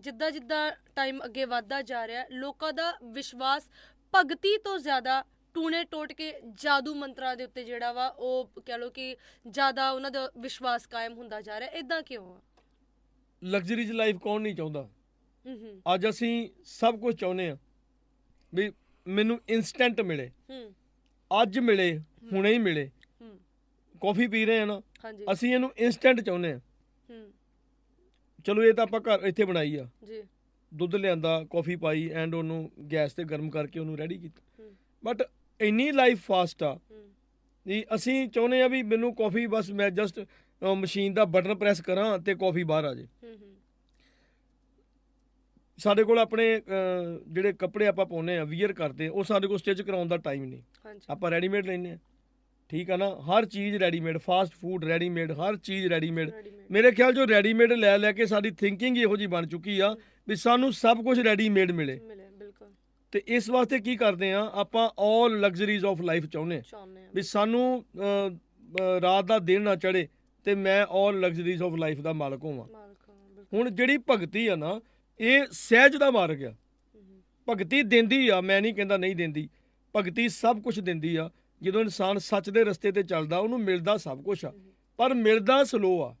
ਜਿੱਦਾਂ ਜਿੱਦਾਂ ਟਾਈਮ ਅੱਗੇ ਵੱਧਦਾ ਜਾ ਰਿਹਾ ਲੋਕਾਂ ਦਾ ਵਿਸ਼ਵਾਸ ਭਗਤੀ ਤੋਂ ਜ਼ਿਆਦਾ ਟੂਣੇ ਟੋਟ ਕੇ ਜਾਦੂ ਮੰਤਰਾਂ ਦੇ ਉੱਤੇ ਜਿਹੜਾ ਵਾ ਉਹ ਕਹ ਲੋ ਕਿ ਜ਼ਿਆਦਾ ਉਹਨਾਂ ਦਾ ਵਿਸ਼ਵਾਸ ਕਾਇਮ ਹੁੰਦਾ ਜਾ ਰਿਹਾ। ਇਦਾਂ ਕਿਉਂ ਆ? ਲਗਜ਼ਰੀ 'ਚ ਲਾਈਫ ਕੌਣ ਨਹੀਂ ਚਾਹੁੰਦਾ? ਅੱਜ ਅਸੀਂ ਸਭ ਕੁਝ ਚਾਹੁੰਦੇ ਆ ਵੀ ਮੈਨੂੰ ਇਨਸਟੈਂਟ ਮਿਲੇ। ਅੱਜ ਮਿਲੇ ਹੁਣੇ ਹੀ ਮਿਲੇ। ਕਾਫੀ ਪੀ ਰਹੇ ਆ ਨਾ। ਅਸੀਂ ਇਹਨੂੰ ਇਨਸਟੈਂਟ ਚਾਹੁੰਦੇ ਆ ਚਲੋ ਇਹ ਤਾਂ ਆਪਾਂ ਘਰ ਇੱਥੇ ਬਣਾਈ ਆ। ਜੀ। ਦੁੱਧ ਲਿਆਂਦਾ ਕਾਫੀ ਪਾਈ ਐਂਡ ਉਹਨੂੰ ਗੈਸ ਤੇ ਗਰਮ ਕਰਕੇ ਉਹਨੂੰ ਰੈਡੀ ਕੀਤਾ। ਬਟ ਇੰਨੀ ਲਾਈਫ ਫਾਸਟ ਆ। ਵੀ ਅਸੀਂ ਚਾਹੁੰਦੇ ਆ ਵੀ ਮੈਨੂੰ ਕਾਫੀ ਬਸ ਮੈਂ ਜਸਟ ਮਸ਼ੀਨ ਦਾ ਬਟਨ ਪ੍ਰੈਸ ਕਰਾਂ ਤੇ ਕਾਫੀ ਬਾਹਰ ਆ ਜੇ। ਸਾਡੇ ਕੋਲ ਆਪਣੇ ਜਿਹੜੇ ਕੱਪੜੇ ਆਪਾਂ ਪਾਉਨੇ ਆ ਵੀਅਰ ਕਰਦੇ ਉਹ ਸਾਡੇ ਕੋਲ ਸਟਿਚ ਕਰਾਉਣ ਦਾ ਟਾਈਮ ਨਹੀਂ। ਆਪਾਂ ਰੈਡੀਮੇਡ ਲੈਨੇ ਆ। ਠੀਕ ਆ ਨਾ? ਹਰ ਚੀਜ਼ ਰੈਡੀਮੇਡ ਫਾਸਟ ਫੂਡ ਰੈਡੀਮੇਡ ਹਰ ਚੀਜ਼ ਰੈਡੀਮੇਡ। ਮੇਰੇ ਖਿਆਲ ਜੋ ਰੈਡੀਮੇਡ ਲੈ ਲੈ ਕੇ ਸਾਡੀ ਥਿੰਕਿੰਗ ਇਹੋ ਜੀ ਬਣ ਚੁੱਕੀ ਆ ਵੀ ਸਾਨੂੰ ਸਭ ਕੁਝ ਰੈਡੀਮੇਡ ਮਿਲੇ। ਤੇ ਇਸ ਵਾਸਤੇ ਕੀ ਕਰਦੇ ਆ? ਆਪਾਂ 올 ਲਗਜ਼ਰੀਜ਼ ਆਫ ਲਾਈਫ ਚਾਹੁੰਦੇ ਆ। ਵੀ ਸਾਨੂੰ ਰਾਤ ਦਾ ਦਿਨ ਨਾ ਚੜੇ ਤੇ ਮੈਂ 올 ਲਗਜ਼ਰੀਜ਼ ਆਫ ਲਾਈਫ ਦਾ ਮਾਲਕ ਹੋਵਾਂ। ਹੁਣ ਜਿਹੜੀ ਭਗਤੀ ਆ ਨਾ ਇਹ ਸਹਿਜ ਦਾ ਮਾਰਗ ਆ। ਭਗਤੀ ਦਿੰਦੀ ਆ ਮੈਂ ਨਹੀਂ ਕਹਿੰਦਾ ਨਹੀਂ ਦਿੰਦੀ। ਭਗਤੀ ਸਭ ਕੁਝ ਦਿੰਦੀ ਆ। ਜਦੋਂ ਇਨਸਾਨ ਸੱਚ ਦੇ ਰਸਤੇ ਤੇ ਚੱਲਦਾ, ਉਹਨੂੰ ਮਿਲਦਾ ਸਭ ਕੁਝ ਆ। ਪਰ ਮਿਲਦਾ ਸਲੋ ਆ।